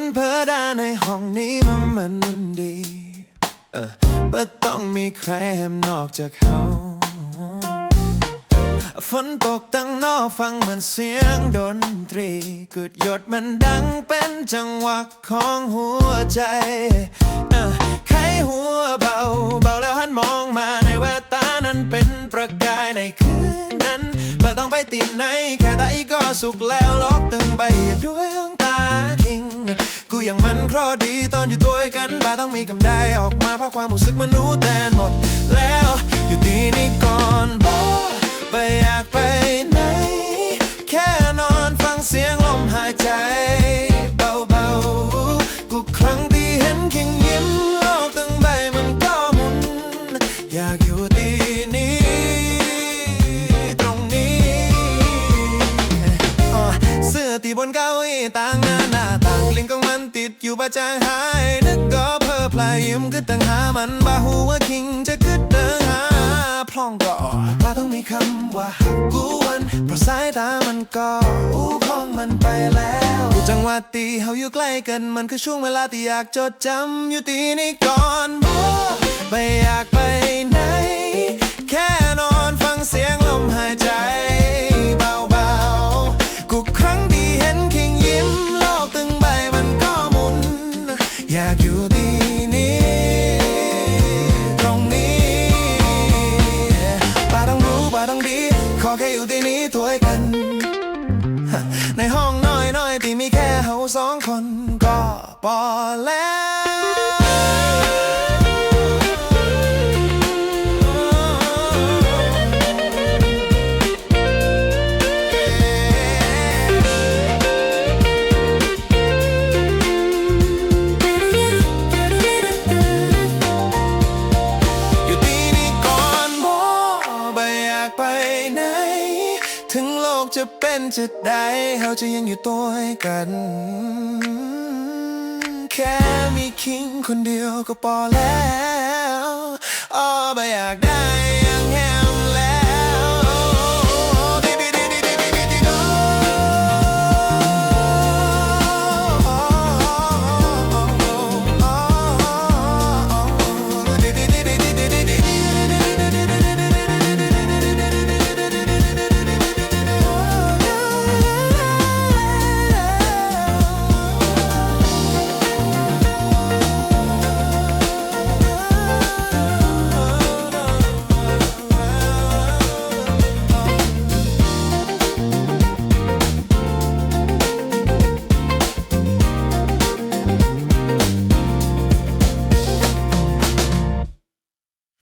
นเพอดาในห้องนี้มันมันดีเออบ่ต้องมีใครแฮมนอกจากเขา ฝนตกตั้งนอกฟังเหมือนเสียงดนตรีกึดหยดมันดังเป็นจังหวะของหัวใจเอ่อใครหัวเบาเบาแล้วหันมองมาในแววตานั้นเป็นประกายในคืนนั้นไม่ต้องไปติดไหนแค่ตาอีกก็สุขแล้วล็อกตึงไปด้วยดวงตาทิ้ง กูยังมันเคราะดีตอนอยู่ตัวกันบ้าต้องมีกำไดออกมาเพราะความรู้สึกมันรู้แต่หมด แล้วอยู่ดีนี่ก่อนบอกไม่อยากไปไหน แค่นอนฟังเสียงลมหายใจ เบาๆกูครั้งที่เห็นเคียงยิ้มโลกตั้งใบมันก็หมุน อยากอยู่ที่นี้ตรงนี้เสื้อที่บนเก้าอี้ต่างหาหน้ มันติดอยู่ประจางหายนึกก็เพอพลายยิ้มก็ตั้งหามันบาหูว่าคิงจะกึดเดินหาพลองก็ออกมาต้องมีคำว่าหักกูวันเพราะสายตามันก็อู้ของมันไปแล้วจังหวะตีเฮาอยู่ใกล้กันมันคือช่วงเวลาที่อยากจดจำอยู่ตีนี่ก่อนบ่ไม่อยากไป อแค่อยู่ที่นี้ถวยกัน ในห้องน้อยน้อยๆที่มีแค่เฮาสองคนก็พอแล้ว กจะเป็นจะได้เราจะยังอยู่ตัวกัน แค่มีคิงคนเดียวก็พอแล้วอ๋อไม่อยากได้